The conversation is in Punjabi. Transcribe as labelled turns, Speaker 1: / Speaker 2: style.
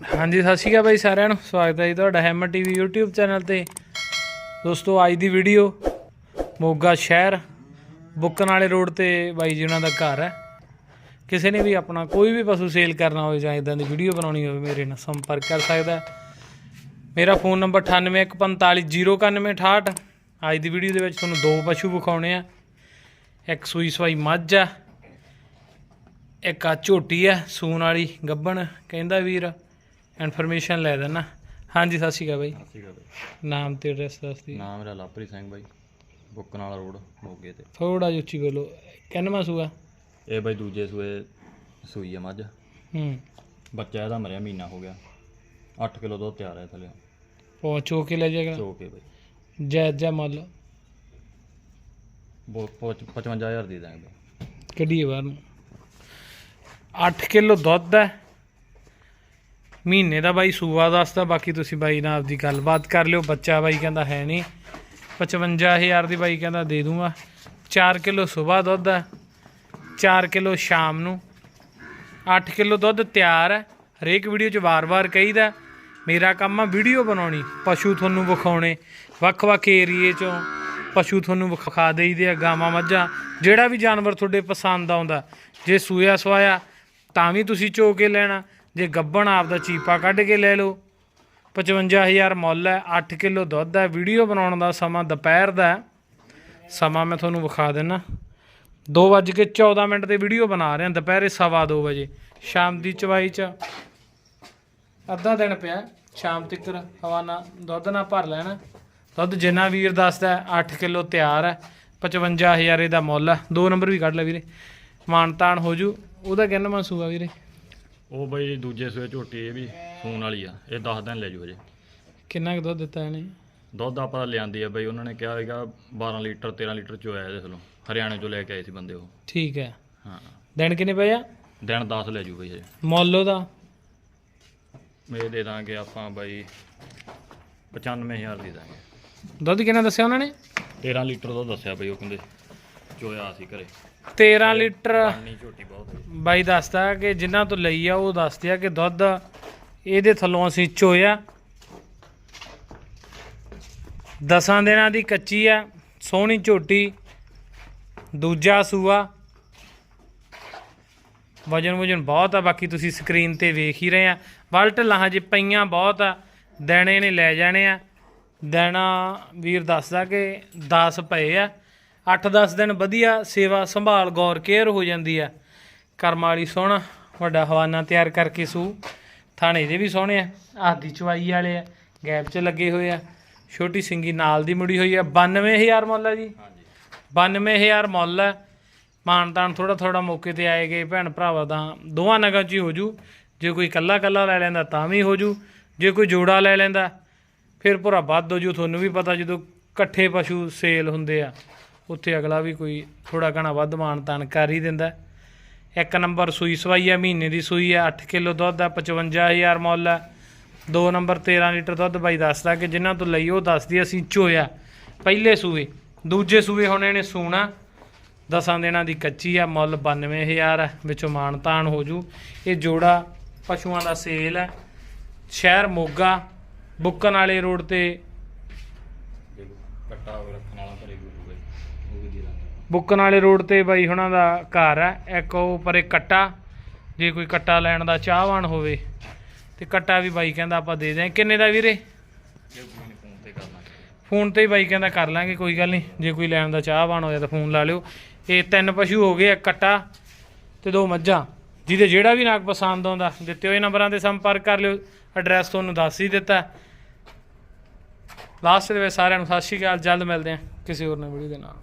Speaker 1: ਹਾਂਜੀ, ਸਤਿ ਸ਼੍ਰੀ ਅਕਾਲ ਬਾਈ ਸਾਰਿਆਂ ਨੂੰ। ਸਵਾਗਤ ਹੈ ਜੀ ਤੁਹਾਡਾ ਹੈਮਰ ਟੀਵੀ YouTube ਚੈਨਲ ਤੇ। ਦੋਸਤੋ, ਅੱਜ ਦੀ ਵੀਡੀਓ ਮੋਗਾ ਸ਼ਹਿਰ, ਬੁੱਕਣ ਵਾਲੇ ਰੋਡ ਤੇ ਬਾਈ ਜੀ ਉਹਨਾਂ ਦਾ ਘਰ ਹੈ। ਕਿਸੇ ਨੇ ਵੀ ਆਪਣਾ ਕੋਈ ਵੀ ਪਸ਼ੂ ਸੇਲ ਕਰਨਾ ਹੋਵੇ ਜਾਂ ਇਦਾਂ ਦੀ ਵੀਡੀਓ ਬਣਾਉਣੀ ਹੋਵੇ, ਮੇਰੇ ਨਾਲ ਸੰਪਰਕ ਕਰ ਸਕਦਾ ਮੇਰਾ ਫੋਨ ਨੰਬਰ 9814509168 ਅੱਜ ਦੀ ਵੀਡੀਓ ਦੇ ਵਿੱਚ ਤੁਹਾਨੂੰ ਦੋ ਪਸ਼ੂ ਵਿਖਾਉਣੇ ਆ। ਇੱਕ ਸੂਈ ਸਵਾਈ ਮੱਝ ਆ, ਇੱਕ ਆ ਝੋਟੀ ਆ ਸੂਨ ਵਾਲੀ ਗੱਬਣ, ਕਹਿੰਦਾ ਵੀਰ। ਇਨਫੋਰਮੇਸ਼ਨ ਲੈ ਦੇਣਾ। ਹਾਂਜੀ ਸਤਿ ਸ਼੍ਰੀ ਅਕਾਲ ਬਾਈ।
Speaker 2: ਸਤਿ ਸ਼੍ਰੀ ਅਕਾਲ ਬਾਈ।
Speaker 1: ਨਾਮ ਤੇ ਐਡਰੈਸ ਦੱਸ ਦੀ
Speaker 2: ਨਾਮ ਮੇਰਾ ਲਾਪਰੀ ਸਿੰਘ ਬਾਈ ਬੁੱਕਣ ਵਾਲਾ ਰੋਡ ਮੋਗੇ ਤੇ।
Speaker 1: ਥੋੜਾ ਜਿਹਾ ਉੱਚੀ ਬੋਲੋ। ਕਿੰਨਵਾਂ ਸੂਆ?
Speaker 2: ਇਹ ਬਾਈ ਦੂਜੇ ਸੂਏ ਸੂਈ ਆ ਮੱਝ।
Speaker 1: ਹੂੰ।
Speaker 2: ਬੱਚਾ ਇਹਦਾ ਮਰਿਆ ਮਹੀਨਾ ਹੋ ਗਿਆ। 8 ਕਿਲੋ ਦੁੱਧ ਤਿਆਰ ਹੈ ਥੱਲੇ।
Speaker 1: ਪਹੁੰਚੋ ਕੇ ਲੈ ਜਾਏਗਾ।
Speaker 2: ਚੋ ਕੇ ਬਾਈ।
Speaker 1: ਜੈ ਜੈ ਮੁੱਲ।
Speaker 2: ਬੋ- ਪਹੁੰਚ- 55000 ਦੇ ਦਾਂਗੇ ਬਾਈ
Speaker 1: ਕੱਢੀਏ ਬਾਹਰ ਨੂੰ। 8 ਕਿਲੋ ਦੁੱਧ ਹੈ। ਮਹੀਨੇ ਦਾ ਬਾਈ, ਸੂਆ ਦੱਸਦਾ, ਬਾਕੀ ਤੁਸੀਂ ਬਾਈ ਨਾਲ ਆਪਦੀ ਗੱਲਬਾਤ ਕਰ ਲਿਓ। ਬੱਚਾ ਬਾਈ ਕਹਿੰਦਾ ਹੈ ਨਹੀਂ। 55000 ਦੀ ਬਾਈ ਕਹਿੰਦਾ ਦੇ ਦੂੰਗਾ। 4 ਕਿਲੋ ਸਵੇਰ ਦੁੱਧ ਹੈ। 4 ਕਿਲੋ ਸ਼ਾਮ ਨੂੰ। 8 ਕਿਲੋ ਦੁੱਧ ਤਿਆਰ ਹੈ। ਹਰੇਕ ਵੀਡੀਓ 'ਚ ਵਾਰ-ਵਾਰ ਕਹੀਦਾ ਮੇਰਾ ਕੰਮ ਆ ਵੀਡੀਓ ਬਣਾਉਣੀ, ਪਸ਼ੂ ਤੁਹਾਨੂੰ ਵਿਖਾਉਣੇ। ਵੱਖ-ਵੱਖ ਏਰੀਏ 'ਚੋਂ ਪਸ਼ੂ ਤੁਹਾਨੂੰ ਵਿਖਾ ਦੇਈਦੇ ਆ, ਗਾਵਾਂ ਮੱਝਾਂ। ਜਿਹੜਾ ਵੀ ਜਾਨਵਰ ਤੁਹਾਡੇ ਪਸੰਦ ਆਉਂਦਾ, ਜੇ ਸੂਇਆ ਸਵਾਇਆ ਤਾਂ ਵੀ ਤੁਸੀਂ ਚੋ ਕੇ ਲੈਣਾ। ਜੇ ਗੱਬਣ ਆਪਦਾ ਚੀਪਾ ਕੱਢ ਕੇ ਲੈ ਲਓ। 55000 ਮੁੱਲ ਹੈ 8 ਕਿਲੋ ਦੁੱਧ ਹੈ। ਵੀਡੀਓ ਬਣਾਉਣ ਦਾ ਸਮਾਂ ਦੁਪਹਿਰ ਦਾ ਹੈ। ਸਮਾਂ ਮੈਂ ਤੁਹਾਨੂੰ ਵਿਖਾ ਦਿੰਨਾ। 2:14 ਮਿੰਟ ਤੇ ਵੀਡੀਓ ਬਣਾ ਰਿਹਾ ਦੁਪਹਿਰੇ ਸਵਾ ਦੋ ਵਜੇ। ਸ਼ਾਮ ਦੀ ਚਵਾਈ ਚ ਅੱਧਾ ਦਿਨ ਪਿਆ ਸ਼ਾਮ ਤੱਕ ਹਵਾਨਾ ਦੁੱਧ ਨਾਲ ਭਰ ਲੈਣਾ। ਦੁੱਧ ਜਿੰਨਾ ਵੀਰ ਦੱਸਦਾ 8 ਕਿਲੋ ਤਿਆਰ ਹੈ। 55000 ਇਹਦਾ ਮੁੱਲ ਹੈ। ਦੋ ਨੰਬਰ ਵੀ ਕੱਢ ਲੈ ਵੀਰੇ। ਮਾਨਤਾਨ ਹੋ ਜੂ। ਉਹਦਾ ਕਿੰਨਾ ਮਸੂਗਾ ਵੀਰੇ?
Speaker 2: ਉਹ ਬਾਈ ਦੂਜੇ ਸੂਏ ਝੋਟੀ ਇਹ ਵੀ ਸੂਣ ਵਾਲੀ ਆ ਇਹ 10 ਦਿਨ ਲੈ ਜੂ ਹਜੇ।
Speaker 1: ਕਿੰਨਾ ਕੁ ਦੁੱਧ ਦਿੱਤਾ ਇਹਨੇ?
Speaker 2: ਦੁੱਧ ਆਪਾਂ ਤਾਂ ਲਿਆਂਦੀ ਆ ਬਾਈ ਉਹਨਾਂ ਨੇ ਕਿਹਾ ਹੈਗਾ 12 ਲੀਟਰ 13 ਲੀਟਰ ਚੋਇਆ ਇਹਦੇ ਥਲੋਂ ਹਰਿਆਣੇ ਚੋਂ ਲੈ ਕੇ ਆਏ ਸੀ ਬੰਦੇ ਉਹ।
Speaker 1: ਠੀਕ ਹੈ।
Speaker 2: ਹਾਂ।
Speaker 1: ਦਿਨ ਕਿੰਨੇ ਪਏ ਆ?
Speaker 2: ਦਿਨ 10 ਲੈ ਜੂ ਬਾਈ ਹਜੇ।
Speaker 1: ਮੁੱਲ ਉਹਦਾ?
Speaker 2: ਇਹ ਦੇ ਦਾਂਗੇ ਆਪਾਂ ਬਾਈ 95000 ਦੇ ਦਾਂਗੇ।
Speaker 1: ਦੁੱਧ ਕਿੰਨਾ ਦੱਸਿਆ ਉਹਨਾਂ ਨੇ?
Speaker 2: 13 ਲੀਟਰ ਦਾ ਦੱਸਿਆ ਬਈ ਉਹ ਕਹਿੰਦੇ ਚੋਇਆ ਸੀ ਘਰੇ।
Speaker 1: 13 ਲੀਟਰ
Speaker 2: ਝੋਟੀ ਬਹੁਤ
Speaker 1: ਬਾਈ ਦੱਸਦਾ ਕਿ ਜਿਨ੍ਹਾਂ ਤੋਂ ਲਈ ਆ ਉਹ ਦੱਸਦੇ ਆ ਕਿ ਦੁੱਧ ਇਹਦੇ ਥੱਲੋਂ ਅਸੀਂ ਚੋਇਆ। ਦਸਾਂ ਦਿਨਾਂ ਦੀ ਕੱਚੀ ਆ ਸੋਹਣੀ ਝੋਟੀ ਦੂਜਾ ਸੂਆ। ਵਜਨ ਵਜਨ ਬਹੁਤ ਆ ਬਾਕੀ ਤੁਸੀਂ ਸਕਰੀਨ ਤੇ ਵੇਖ ਹੀ ਰਹੇ ਆ। ਬਲਟ ਲਾਹਾਂ ਜੇ ਪਈਆਂ ਬਹੁਤ ਆ ਦੇਣੇ ਨੇ ਲੈ ਜਾਣੇ ਆ। ਦੇਣਾ ਵੀਰ ਦੱਸਦਾ ਕਿ 10 ਪਏ ਆ। 8-10 ਦਿਨ ਵਧੀਆ ਸੇਵਾ ਸੰਭਾਲ ਗੌਰ ਕੇਅਰ ਹੋ ਜਾਂਦੀ ਆ। ਕਰਮ ਵਾਲੀ ਸੋਹਣਾ ਵੱਡਾ ਹਵਾਨਾ ਤਿਆਰ ਕਰਕੇ ਸੂ। ਥਾਣੇ ਦੇ ਵੀ ਸੋਹਣੇ ਆ ਆਦੀ ਚਵਾਈ ਵਾਲੇ ਆ ਗੈਪ 'ਚ ਲੱਗੇ ਹੋਏ ਆ। ਛੋਟੀ ਸਿੰਗੀ ਨਾਲ ਦੀ ਮੁੜੀ ਹੋਈ ਆ 92000 ਮੁੱਲ ਆ ਜੀ।
Speaker 2: ਹਾਂਜੀ।
Speaker 1: 92000 ਮੁੱਲ ਹੈ ਮਾਨਤਾਨ ਥੋੜਾ ਥੋੜਾ ਮੌਕੇ ਤੇ ਆਏਗੇ ਭੈਣ ਭਰਾਵਾਂ ਦਾ ਦੋਵਾਂ ਨਗਾਂ 'ਚ ਹੀ ਹੋ ਜੂ। ਜੇ ਕੋਈ ਕੱਲਾ ਕੱਲਾ ਲੈ ਲੈਂਦਾ ਤਾਂ ਵੀ ਹੋ ਜੂ। ਜੇ ਕੋਈ ਜੋੜਾ ਲੈ ਲੈਂਦਾ ਫਿਰ ਭਰਾ ਵੱਧ ਹੋ ਜੂ। ਤੁਹਾਨੂੰ ਵੀ ਪਤਾ ਜਦੋਂ ਇਕੱਠੇ ਪਸ਼ੂ ਸੇਲ ਹੁੰਦੇ ਆ। ਉੱਥੇ ਅਗਲਾ ਵੀ ਕੋਈ ਥੋੜਾ ਘਣਾ ਵੱਧ ਮਾਨਤਾਨ ਕਰ ਹੀ ਦਿੰਦਾ। ਇੱਕ ਨੰਬਰ ਸੂਈ ਸਵਾਈ ਆ, ਮਹੀਨੇ ਦੀ ਸੂਈ ਆ 8 ਕਿਲੋ ਦੁੱਧ ਆ 55000 ਮੁੱਲ ਆ। ਦੋ ਨੰਬਰ 13 ਲੀਟਰ ਦੁੱਧ ਬਾਈ ਦੱਸਦਾ ਕਿ ਜਿਨ੍ਹਾਂ ਤੋਂ ਲਈ ਉਹ ਦੱਸਦੀ, ਅਸੀਂ ਚੋਇਆ। ਪਹਿਲੇ ਸੂਏ, ਦੂਜੇ ਸੂਏ ਹੁਣ ਇਹਨੇ ਸੂਣਾ। ਦਸਾਂ ਦਿਨਾਂ ਦੀ ਕੱਚੀ ਆ, ਮੁੱਲ 92000 ਹੈ ਵਿੱਚੋਂ ਮਾਨਤਾਨ ਹੋ ਜੂ। ਇਹ ਜੋੜਾ ਪਸ਼ੂਆਂ ਦਾ ਸੇਲ ਹੈ ਸ਼ਹਿਰ ਮੋਗਾ, ਬੁੱਕਣ ਵਾਲੇ ਰੋਡ ਤੇ
Speaker 2: ਕੱਟਾ ਰੱਖਣ ਵਾਲਾ ਘਰੇ ਗੁਰੂ ਬਾਈ ਉਹ ਵੀ ਦੇ ਦਾਂਗੇ
Speaker 1: ਬੁੱਕਣ ਵਾਲੇ ਰੋਡ ਤੇ ਬਾਈ ਹੁਣਾਂ ਦਾ ਘਰ ਹੈ ਇੱਕ ਉਹ ਪਰੇ ਕੱਟਾ ਜੇ ਕੋਈ ਕੱਟਾ ਲੈਣ ਦਾ ਚਾਹਵਾਨ ਹੋਵੇ ਤੇ ਕੱਟਾ ਵੀ ਬਾਈ ਕਹਿੰਦਾ ਆਪਾਂ ਦੇ ਦਿਆਂ। ਕਿੰਨੇ ਦਾ ਵੀਰੇ?
Speaker 2: ਜੇ ਕੋਈ ਨਹੀਂ ਫੋਨ ਤੇ ਕਰਨਾ
Speaker 1: ਫੋਨ ਤੇ ਹੀ ਬਾਈ ਕਹਿੰਦਾ ਕਰ ਲਾਂਗੇ ਕੋਈ ਗੱਲ ਨਹੀਂ। ਜੇ ਕੋਈ ਲੈਣ ਦਾ ਚਾਹਵਾਨ ਹੋਇਆ ਤਾਂ ਫੋਨ ਲਾ ਲਿਓ। ਇਹ ਤਿੰਨ ਪਸ਼ੂ ਹੋ ਗਏ ਇੱਕ ਕੱਟਾ ਤੇ ਦੋ ਮੱਝਾਂ। ਜਿਹਦੇ ਜਿਹੜਾ ਵੀ ਨਾਗ ਪਸੰਦ ਆਉਂਦਾ ਦਿੱਤੇ ਹੋਏ ਨੰਬਰਾਂ ਤੇ ਸੰਪਰਕ ਕਰ ਲਿਓ। ਐਡਰੈਸ ਤੁਹਾਨੂੰ ਦੱਸ ਹੀ ਦਿੱਤਾ। ਲਾਸਟ ਦੇ ਵਿੱਚ ਸਾਰਿਆਂ ਨੂੰ ਸਤਿ ਸ਼੍ਰੀ ਅਕਾਲ, ਜਲਦ ਮਿਲਦੇ ਹਾਂ ਕਿਸੇ ਹੋਰ ਨਵੀਂ ਵੀਡੀਓ ਦੇ ਨਾਲ।